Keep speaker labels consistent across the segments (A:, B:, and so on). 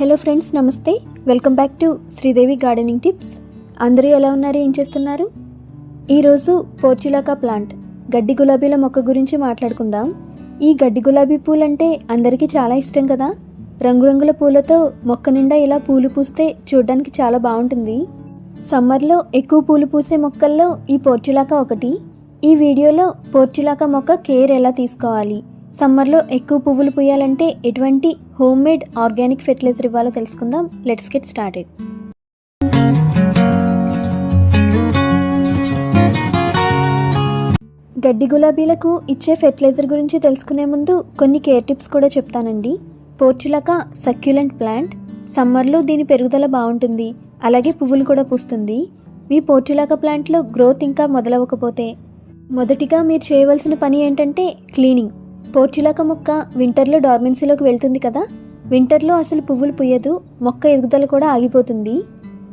A: Hello friends నమస్తే. Welcome back to Sridevi gardening tips. అందరూ ఎలా ఉన్నారు? ఏం చేస్తున్నారు? ఈరోజు పోర్చులాకా ప్లాంట్ గడ్డి గులాబీల మొక్క గురించి మాట్లాడుకుందాం. ఈ గడ్డి గులాబీ పూలంటే అందరికీ చాలా ఇష్టం కదా? రంగురంగుల పూలతో మొక్క నిండా ఇలా పూలు పూస్తే చూడడానికి చాలా బాగుంటుంది. సమ్మర్లో ఎక్కువ పూలు పూసే మొక్కల్లో ఈ పోర్చులాకా ఒకటి. ఈ వీడియోలో పోర్చులాకా మొక్క కేర్ ఎలా తీసుకోవాలి? సమ్మర్లో ఎక్కువ పువ్వులు పూయాలంటే ఎటువంటి హోమ్ మేడ్ ఆర్గానిక్ ఫెర్టిలైజర్ ఇవ్వాలో తెలుసుకుందాం. లెట్స్ గెట్ స్టార్టెడ్ గడ్డి గులాబీలకు ఇచ్చే ఫెర్టిలైజర్ గురించి తెలుసుకునే ముందు కొన్ని కేర్ టిప్స్ కూడా చెప్తానండి. పోర్చులక సక్యులెంట్ ప్లాంట్ సమ్మర్లో దీని పెరుగుదల బాగుంటుంది. అలాగే పువ్వులు కూడా పూస్తుంది. మీ పోర్చులాక ప్లాంట్లో గ్రోత్ ఇంకా మొదలవ్వకపోతే మొదటిగా మీరు చేయవలసిన పని ఏంటంటే క్లీనింగ్ పోర్చులాక మొక్క వింటర్లో డార్మెన్సీలోకి వెళ్తుంది కదా? వింటర్లో అసలు పువ్వులు పుయ్యదు మొక్క ఎదుగుదల కూడా ఆగిపోతుంది.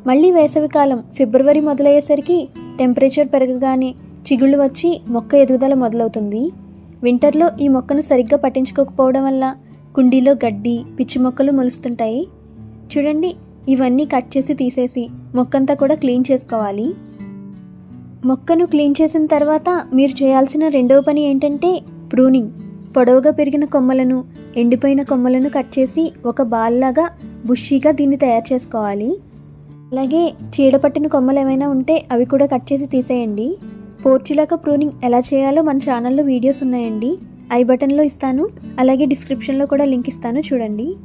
A: మళ్ళీ వేసవికాలం ఫిబ్రవరి మొదలయ్యేసరికి టెంపరేచర్ పెరగగానే చిగుళ్ళు వచ్చి మొక్క ఎదుగుదల మొదలవుతుంది. వింటర్లో ఈ మొక్కను సరిగ్గా పట్టించుకోకపోవడం వల్ల కుండీలో గడ్డి పిచ్చి మొక్కలు మొలుస్తుంటాయి. చూడండి ఇవన్నీ కట్ చేసి తీసేసి మొక్కంతా కూడా క్లీన్ చేసుకోవాలి. మొక్కను క్లీన్ చేసిన తర్వాత మీరు చేయాల్సిన రెండవ పని ఏంటంటే ప్రూనింగ్. పొడవుగా పెరిగిన కొమ్మలను ఎండిపోయిన కొమ్మలను కట్ చేసి ఒక బాల్లాగా బుషీగా దీన్ని తయారు చేసుకోవాలి. అలాగే చీడపట్టిన కొమ్మలు ఏమైనా ఉంటే అవి కూడా కట్ చేసి తీసేయండి. పోర్చులాక ప్రూనింగ్ ఎలా చేయాలో మన ఛానల్లో వీడియోస్ ఉన్నాయండి. ఐ బటన్లో ఇస్తాను. అలాగే డిస్క్రిప్షన్లో కూడా లింక్ ఇస్తాను. చూడండి.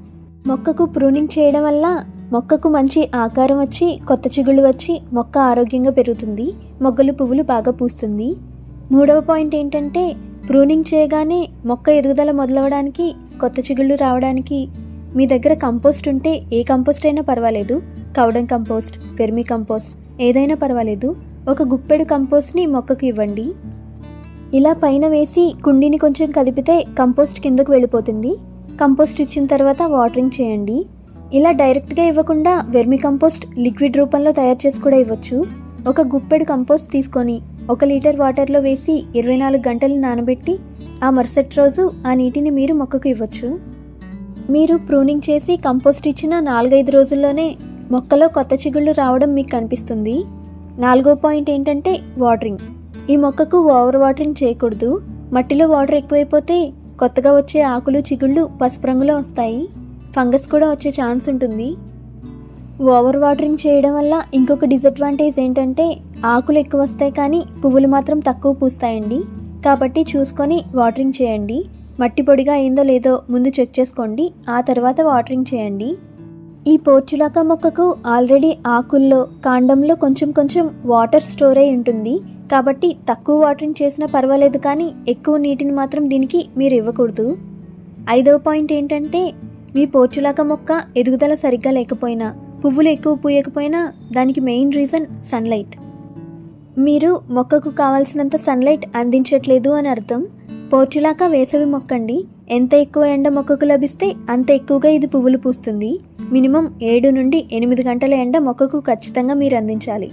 A: మొక్కకు ప్రూనింగ్ చేయడం వల్ల మొక్కకు మంచి ఆకారం వచ్చి కొత్త చిగుళ్ళు వచ్చి మొక్క ఆరోగ్యంగా పెరుగుతుంది. మొగ్గలు పువ్వులు బాగా పూస్తుంది. మూడవ పాయింట్ ఏంటంటే ప్రూనింగ్ చేయగానే మొక్క ఎదుగుదల మొదలవడానికి కొత్త చిగుళ్ళు రావడానికి మీ దగ్గర కంపోస్ట్ ఉంటే ఏ కంపోస్ట్ అయినా పర్వాలేదు. కౌడం కంపోస్ట్ వెర్మి కంపోస్ట్ ఏదైనా పర్వాలేదు. ఒక గుప్పెడు కంపోస్ట్ని మొక్కకు ఇవ్వండి. ఇలా పైన వేసి కుండీని కొంచెం కదిపితే కంపోస్ట్ కిందకు వెళ్ళిపోతుంది. కంపోస్ట్ ఇచ్చిన తర్వాత వాటరింగ్ చేయండి. ఇలా డైరెక్ట్గా ఇవ్వకుండా వెర్మి కంపోస్ట్ లిక్విడ్ రూపంలో తయారు చేసి కూడా ఇవ్వచ్చు. ఒక గుప్పెడు కంపోస్ట్ తీసుకొని ఒక లీటర్ వాటర్లో వేసి ఇరవై నాలుగు గంటలు నానబెట్టి ఆ మరుసటి రోజు ఆ నీటిని మీరు మొక్కకు ఇవ్వచ్చు. మీరు ప్రూనింగ్ చేసి కంపోస్ట్ ఇచ్చిన నాలుగైదు రోజుల్లోనే మొక్కలో కొత్త చిగుళ్ళు రావడం మీకు కనిపిస్తుంది. నాలుగో పాయింట్ ఏంటంటే వాటరింగ్. ఈ మొక్కకు ఓవర్ వాటరింగ్ చేయకూడదు. మట్టిలో వాటర్ ఎక్కువైపోతే కొత్తగా వచ్చే ఆకులు చిగుళ్ళు పసుపు రంగులో వస్తాయి. ఫంగస్ కూడా వచ్చే ఛాన్స్ ఉంటుంది. ఓవర్ వాటరింగ్ చేయడం వల్ల ఇంకొక డిసడ్వాంటేజ్ ఏంటంటే ఆకులు ఎక్కువ వస్తాయి కానీ పువ్వులు మాత్రం తక్కువ పూస్తాయండి. కాబట్టి చూసుకొని వాటరింగ్ చేయండి. మట్టి పొడిగా అయిందో లేదో ముందు చెక్ చేసుకోండి. ఆ తర్వాత వాటరింగ్ చేయండి. ఈ పోర్చులాక మొక్కకు ఆల్రెడీ ఆకుల్లో కాండంలో కొంచెం కొంచెం వాటర్ స్టోర్ అయి ఉంటుంది. కాబట్టి తక్కువ వాటరింగ్ చేసినా పర్వాలేదు కానీ ఎక్కువ నీటిని మాత్రం దీనికి మీరు ఇవ్వకూడదు. ఐదవ పాయింట్ ఏంటంటే మీ పోర్చులాక మొక్క ఎదుగుదల సరిగ్గా లేకపోయినా పువ్వులు ఎక్కువ పూయకపోయినా దానికి మెయిన్ రీజన్ సన్లైట్. మీరు మొక్కకు కావాల్సినంత సన్లైట్ అందించట్లేదు అని అర్థం. పోర్చులాకా వేసవి మొక్కండి. ఎంత ఎక్కువ ఎండ మొక్కకు లభిస్తే అంత ఎక్కువగా ఇది పువ్వులు పూస్తుంది. మినిమం ఏడు నుండి ఎనిమిది గంటల ఎండ మొక్కకు ఖచ్చితంగా మీరు అందించాలి.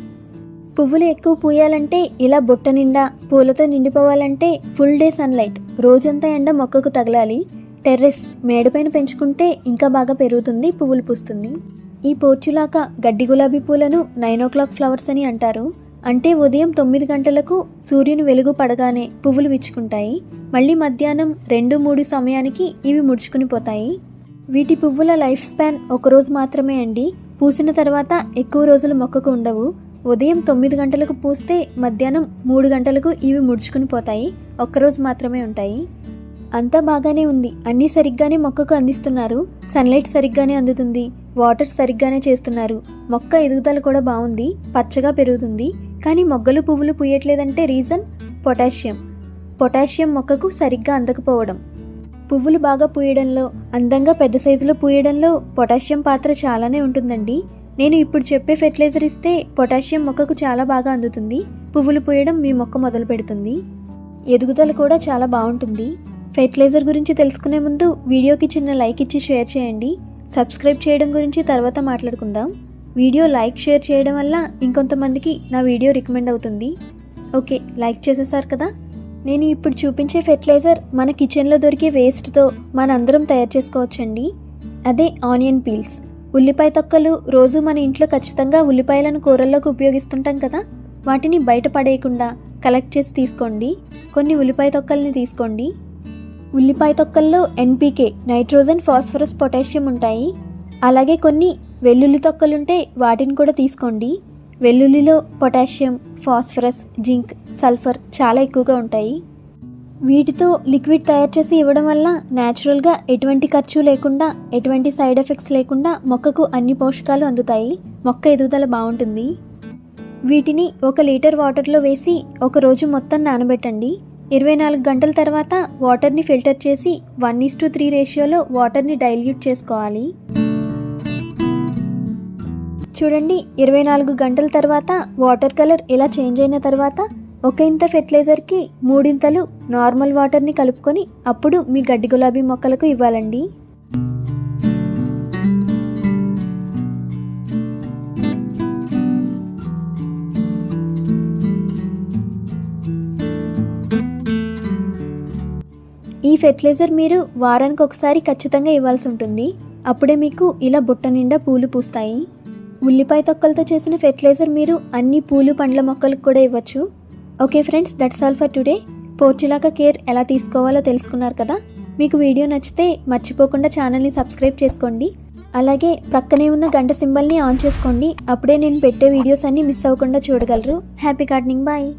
A: పువ్వులు ఎక్కువ పూయాలంటే ఇలా బుట్ట నిండా పూలతో నిండిపోవాలంటే ఫుల్ డే సన్లైట్. రోజంతా ఎండ మొక్కకు తగలాలి. టెర్రస్ మేడపైన పెంచుకుంటే ఇంకా బాగా పెరుగుతుంది పువ్వులు పూస్తుంది. ఈ పోర్చులాక గడ్డి గులాబీ పూలను నైన్ ఓ క్లాక్ ఫ్లవర్స్ అని అంటారు. అంటే ఉదయం తొమ్మిది గంటలకు సూర్యుని వెలుగు పడగానే పువ్వులు విచ్చుకుంటాయి. మళ్ళీ మధ్యాహ్నం రెండు మూడు సమయానికి ఇవి ముడుచుకుని పోతాయి. వీటి పువ్వుల లైఫ్ స్పాన్ ఒకరోజు మాత్రమే అండి. పూసిన తర్వాత ఎక్కువ రోజులు మొక్కకు ఉండవు. ఉదయం తొమ్మిది గంటలకు పూస్తే మధ్యాహ్నం మూడు గంటలకు ఇవి ముడుచుకుని పోతాయి. ఒక్కరోజు మాత్రమే ఉంటాయి. అంతా బాగానే ఉంది. అన్నీ సరిగ్గానే మొక్కకు అందిస్తున్నారు. సన్లైట్ సరిగ్గానే అందుతుంది. వాటర్ సరిగ్గానే చేస్తున్నారు. మొక్క ఎదుగుదల కూడా బాగుంది పచ్చగా పెరుగుతుంది కానీ మొగ్గలు పువ్వులు పూయట్లేదంటే రీజన్? పొటాషియం. పొటాషియం మొక్కకు సరిగ్గా అందకపోవడం. పువ్వులు బాగా పూయడంలో అందంగా పెద్ద సైజులో పూయడంలో పొటాషియం పాత్ర చాలానే ఉంటుందండి. నేను ఇప్పుడు చెప్పే ఫెర్టిలైజర్ ఇస్తే పొటాషియం మొక్కకు చాలా బాగా అందుతుంది. పువ్వులు పూయడం మీ మొక్క మొదలు పెడుతుంది. ఎదుగుదల కూడా చాలా బాగుంటుంది. ఫెర్టిలైజర్ గురించి తెలుసుకునే ముందు వీడియోకి చిన్న లైక్ ఇచ్చి షేర్ చేయండి. సబ్స్క్రైబ్ చేయడం గురించి తర్వాత మాట్లాడుకుందాం. వీడియో లైక్ షేర్ చేయడం వల్ల ఇంకొంతమందికి నా వీడియో రికమెండ్ అవుతుంది. ఓకే లైక్ చేసేసారు కదా? నేను ఇప్పుడు చూపించే ఫెర్టిలైజర్ మన కిచెన్లో దొరికే వేస్ట్తో మనందరం తయారు చేసుకోవచ్చండి. అదే ఆనియన్ పీల్స్. ఉల్లిపాయ తొక్కలు రోజు మన ఇంట్లో ఖచ్చితంగా ఉల్లిపాయలను కూరల్లోకి ఉపయోగిస్తుంటాం కదా? వాటిని బయట పడేయకుండా కలెక్ట్ చేసి తీసుకోండి. కొన్ని ఉల్లిపాయ తొక్కల్ని తీసుకోండి. ఉల్లిపాయ తొక్కల్లో ఎన్పికే నైట్రోజన్ ఫాస్ఫరస్ పొటాషియం ఉంటాయి. అలాగే కొన్ని వెల్లుల్లి తొక్కలుంటే వాటిని కూడా తీసుకోండి. వెల్లుల్లిలో పొటాషియం ఫాస్ఫరస్ జింక్ సల్ఫర్ చాలా ఎక్కువగా ఉంటాయి. వీటితో లిక్విడ్ తయారు చేసి ఇవ్వడం వల్ల న్యాచురల్గా ఎటువంటి ఖర్చు లేకుండా ఎటువంటి సైడ్ ఎఫెక్ట్స్ లేకుండా మొక్కకు అన్ని పోషకాలు అందుతాయి. మొక్క ఎదుగుదల బాగుంటుంది. వీటిని ఒక లీటర్ వాటర్లో వేసి ఒక రోజు మొత్తం నానబెట్టండి. ఇరవై నాలుగు గంటల తర్వాత వాటర్ని ఫిల్టర్ చేసి వన్ ఈస్ టు త్రీ రేషియోలో వాటర్ని డైల్యూట్ చేసుకోవాలి. చూడండి ఇరవై నాలుగు గంటల తర్వాత వాటర్ కలర్ ఇలా చేంజ్ అయిన తర్వాత ఒక ఇంత ఫెర్టిలైజర్కి మూడింతలు నార్మల్ వాటర్ని కలుపుకొని అప్పుడు మీ గడ్డి గులాబీ మొక్కలకు ఇవ్వాలండి. ఫెర్టిలైజర్ మీరు వారానికి ఒకసారి ఖచ్చితంగా ఇవ్వాల్సి ఉంటుంది. అప్పుడే మీకు ఇలా బుట్ట నిండా పూలు పూస్తాయి. ఉల్లిపాయ తొక్కలతో చేసిన ఫెర్టిలైజర్ మీరు అన్ని పూలు పండ్ల మొక్కలకు కూడా ఇవ్వచ్చు. Okay friends that's all for today portulaca care ఎలా తీసుకోవాలో తెలుసుకున్నారు కదా? మీకు వీడియో నచ్చితే మర్చిపోకుండా ఛానల్ని సబ్స్క్రైబ్ చేసుకోండి. అలాగే ప్రక్కనే ఉన్న గంట సింబల్ని ఆన్ చేసుకోండి. అప్పుడే నేను పెట్టే వీడియోస్ అన్నీ మిస్ అవ్వకుండా చూడగలరు. Happy gardening bye